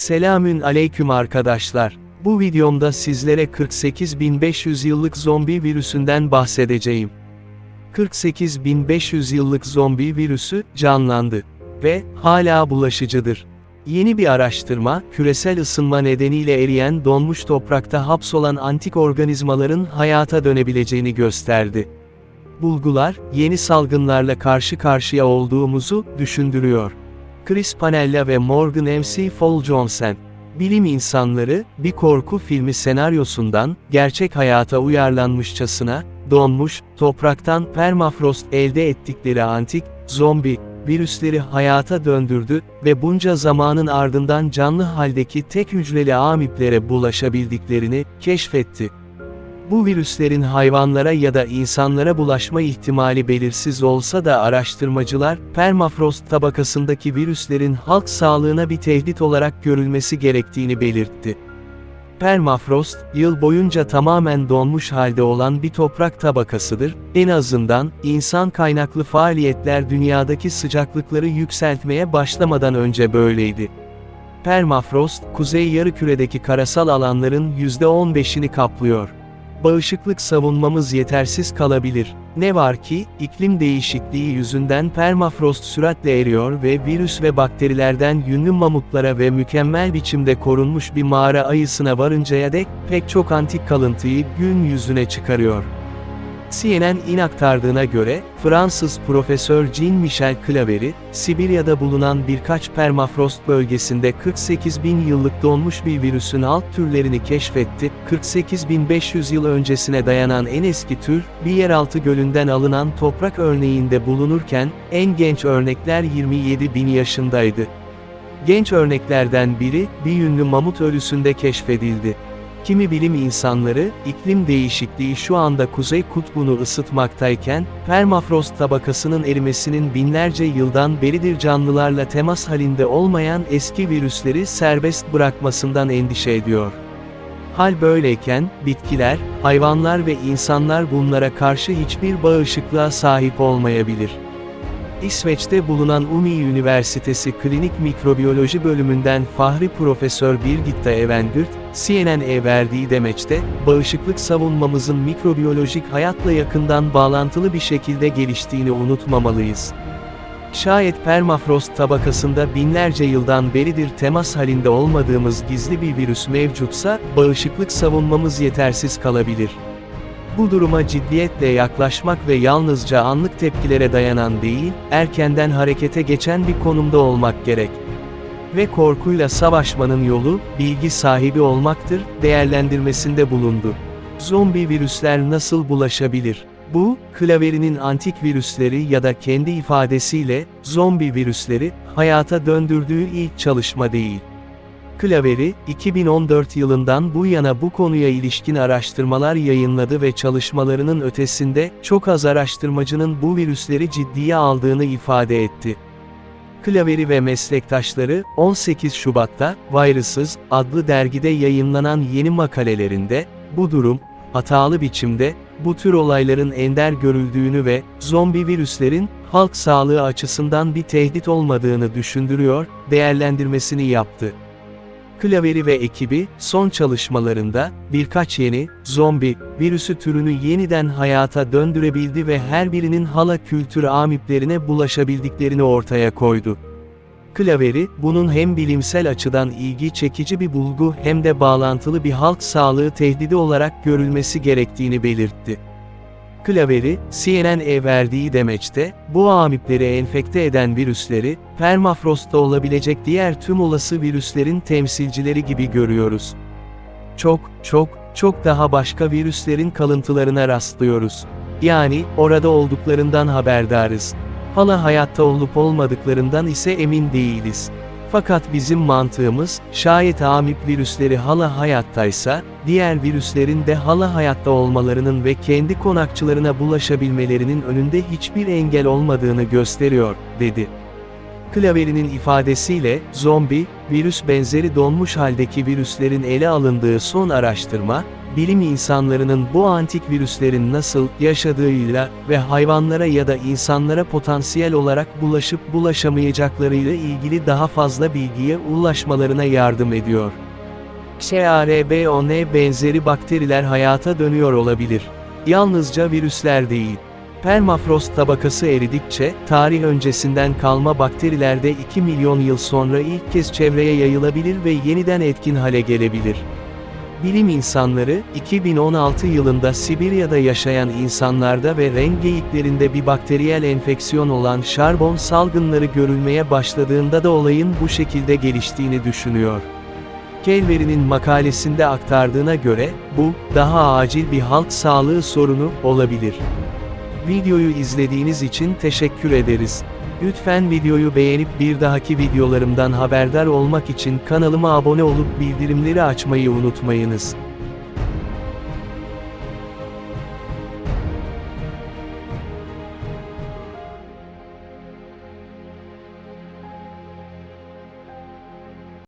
Selamün aleyküm arkadaşlar. Bu videomda sizlere 48.500 yıllık zombi virüsünden bahsedeceğim. 48.500 yıllık zombi virüsü canlandı ve hala bulaşıcıdır. Yeni bir araştırma, küresel ısınma nedeniyle eriyen donmuş toprakta hapsolan antik organizmaların hayata dönebileceğini gösterdi. Bulgular, yeni salgınlarla karşı karşıya olduğumuzu düşündürüyor. Chris Panella ve Morgan M.C. Foljohnsen, bilim insanları, bir korku filmi senaryosundan, gerçek hayata uyarlanmışçasına, donmuş, topraktan permafrost elde ettikleri antik, zombi, virüsleri hayata döndürdü ve bunca zamanın ardından canlı haldeki tek hücreli amiplere bulaşabildiklerini keşfetti. Bu virüslerin hayvanlara ya da insanlara bulaşma ihtimali belirsiz olsa da araştırmacılar, permafrost tabakasındaki virüslerin halk sağlığına bir tehdit olarak görülmesi gerektiğini belirtti. Permafrost, yıl boyunca tamamen donmuş halde olan bir toprak tabakasıdır, en azından, insan kaynaklı faaliyetler dünyadaki sıcaklıkları yükseltmeye başlamadan önce böyleydi. Permafrost, kuzey yarımküredeki karasal alanların %15'ini kaplıyor. Bağışıklık savunmamız yetersiz kalabilir. Ne var ki, iklim değişikliği yüzünden permafrost süratle eriyor ve virüs ve bakterilerden yünlü mamutlara ve mükemmel biçimde korunmuş bir mağara ayısına varıncaya dek, pek çok antik kalıntıyı gün yüzüne çıkarıyor. CNN'in aktardığına göre, Fransız Profesör Jean-Michel Claverie, Sibirya'da bulunan birkaç permafrost bölgesinde 48 bin yıllık donmuş bir virüsün alt türlerini keşfetti. 48.500 yıl öncesine dayanan en eski tür, bir yeraltı gölünden alınan toprak örneğinde bulunurken, en genç örnekler 27 bin yaşındaydı. Genç örneklerden biri, bir yünlü mamut ölüsünde keşfedildi. Kimi bilim insanları, iklim değişikliği şu anda Kuzey Kutbu'nu ısıtmaktayken, permafrost tabakasının erimesinin binlerce yıldan beridir canlılarla temas halinde olmayan eski virüsleri serbest bırakmasından endişe ediyor. Hal böyleyken, bitkiler, hayvanlar ve insanlar bunlara karşı hiçbir bağışıklığa sahip olmayabilir. İsveç'te bulunan Umi Üniversitesi Klinik Mikrobiyoloji bölümünden Fahri Profesör Birgitta Evendürt, CNN'e verdiği demeçte, bağışıklık savunmamızın mikrobiyolojik hayatla yakından bağlantılı bir şekilde geliştiğini unutmamalıyız. Şayet permafrost tabakasında binlerce yıldan beridir temas halinde olmadığımız gizli bir virüs mevcutsa, bağışıklık savunmamız yetersiz kalabilir. Bu duruma ciddiyetle yaklaşmak ve yalnızca anlık tepkilere dayanan değil, erkenden harekete geçen bir konumda olmak gerek. Ve korkuyla savaşmanın yolu, bilgi sahibi olmaktır, değerlendirmesinde bulundu. Zombi virüsler nasıl bulaşabilir? Bu, Clavery'nin antik virüsleri ya da kendi ifadesiyle, zombi virüsleri, hayata döndürdüğü ilk çalışma değil. Clavery, 2014 yılından bu yana bu konuya ilişkin araştırmalar yayınladı ve çalışmalarının ötesinde, çok az araştırmacının bu virüsleri ciddiye aldığını ifade etti. Clavery ve meslektaşları, 18 Şubat'ta, Viruses adlı dergide yayınlanan yeni makalelerinde, bu durum, hatalı biçimde, bu tür olayların ender görüldüğünü ve, zombi virüslerin, halk sağlığı açısından bir tehdit olmadığını düşündürüyor, değerlendirmesini yaptı. Clavery ve ekibi, son çalışmalarında, birkaç yeni, zombi, virüsü türünü yeniden hayata döndürebildi ve her birinin hala kültürü amiplerine bulaşabildiklerini ortaya koydu. Clavery, bunun hem bilimsel açıdan ilgi çekici bir bulgu hem de bağlantılı bir halk sağlığı tehdidi olarak görülmesi gerektiğini belirtti. Clavery, CNN'e verdiği demeçte, bu amipleri enfekte eden virüsleri, permafrostta olabilecek diğer tüm olası virüslerin temsilcileri gibi görüyoruz. Çok, çok, çok daha başka virüslerin kalıntılarına rastlıyoruz. Yani, orada olduklarından haberdarız. Hala hayatta olup olmadıklarından ise emin değiliz. Fakat bizim mantığımız, şayet amip virüsleri hala hayattaysa, diğer virüslerin de hala hayatta olmalarının ve kendi konakçılarına bulaşabilmelerinin önünde hiçbir engel olmadığını gösteriyor, dedi. Clavery'nin ifadesiyle, zombi, virüs benzeri donmuş haldeki virüslerin ele alındığı son araştırma, bilim insanlarının bu antik virüslerin nasıl yaşadığıyla ve hayvanlara ya da insanlara potansiyel olarak bulaşıp bulaşamayacaklarıyla ilgili daha fazla bilgiye ulaşmalarına yardım ediyor. XRBON benzeri bakteriler hayata dönüyor olabilir. Yalnızca virüsler değil. Permafrost tabakası eridikçe, tarih öncesinden kalma bakteriler de 2 milyon yıl sonra ilk kez çevreye yayılabilir ve yeniden etkin hale gelebilir. Bilim insanları, 2016 yılında Sibirya'da yaşayan insanlarda ve renk geyiklerinde bir bakteriyel enfeksiyon olan şarbon salgınları görülmeye başladığında da olayın bu şekilde geliştiğini düşünüyor. Kelveri'nin makalesinde aktardığına göre, bu, daha acil bir halk sağlığı sorunu olabilir. Videoyu izlediğiniz için teşekkür ederiz. Lütfen videoyu beğenip bir dahaki videolarımdan haberdar olmak için kanalıma abone olup bildirimleri açmayı unutmayınız.